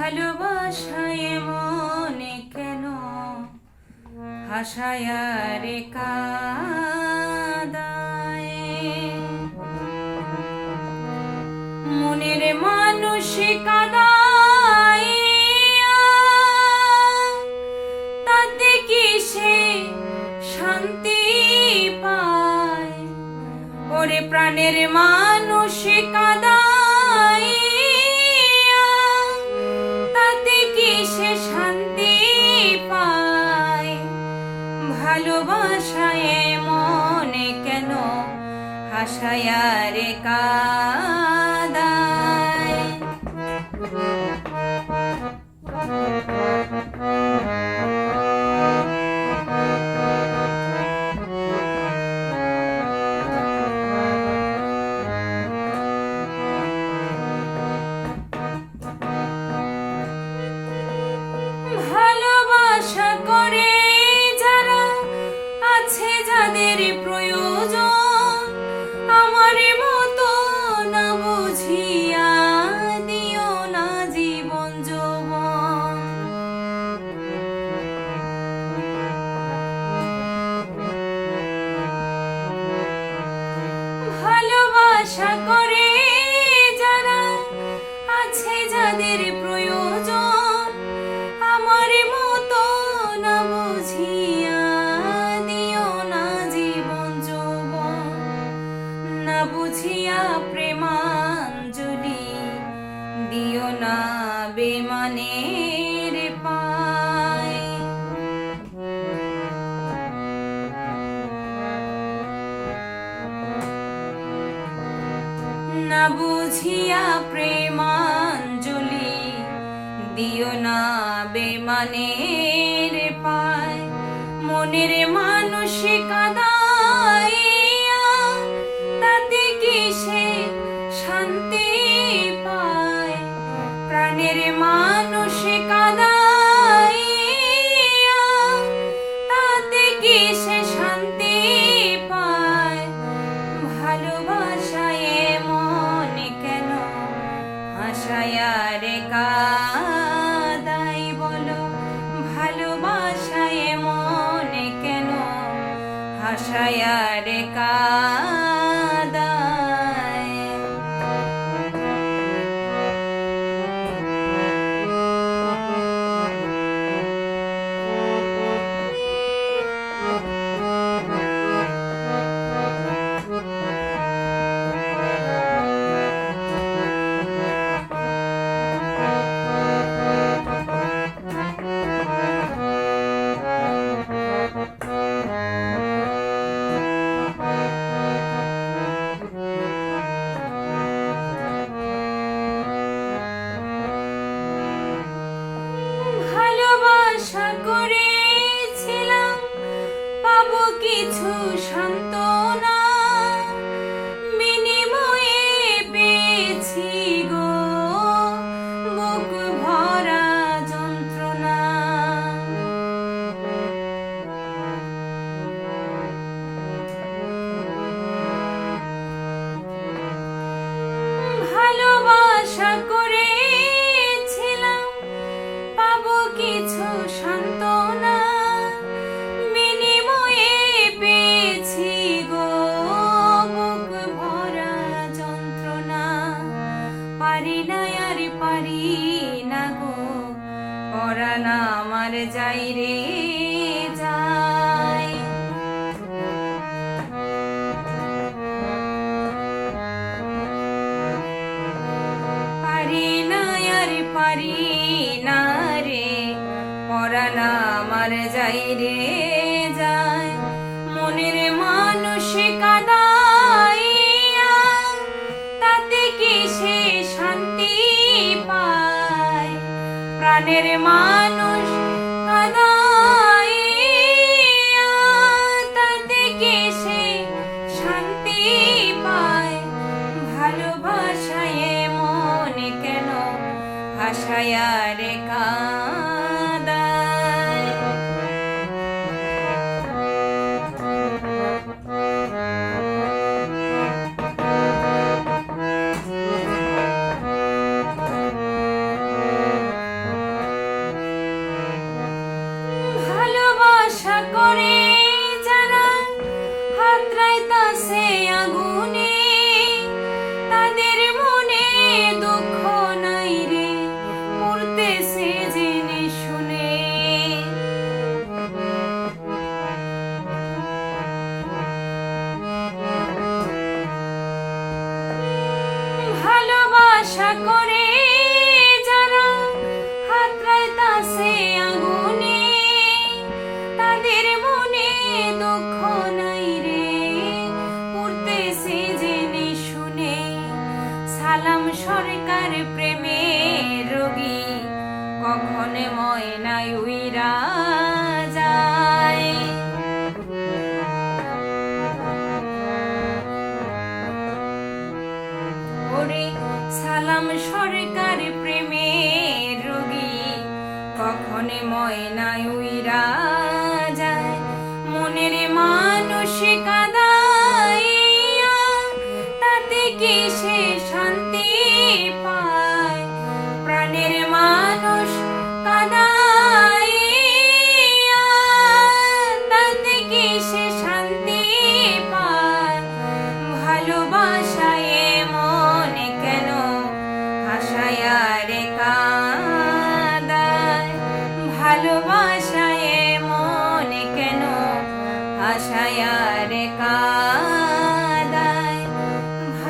ভালোবাসায় মনে কেন হাসায় রে কাদায়? মনের মানুষ কাদায়। তাতে কি সে শান্তি পায়? ওরে প্রাণের মানুষ কাদায়। ভালোবাসায় মনে কেন হাসায় রে বুঝিয়া প্রেমাঞ্জলি দিও না পায়। না বুঝিয়া প্রেমাঞ্জলি দিও না বেমানের পায়। মনের মানুষ কাদাই বলো ভালোবাসায় মনে কেন হাসায় রে কাদাই কিছু সান্ত্বনা পারি না, আর পারি না গো। পরানা আমার যাই রে যায় পারি না, আর না আমার যাই রে। প্রাণের মানুষ আশা করে মানুষ কাদাইয়া সে শান্তি পায়? প্রাণের সে শান্তি পায়? ভালোবাসায় মন কেন হাসায় রে কা ভালোবাস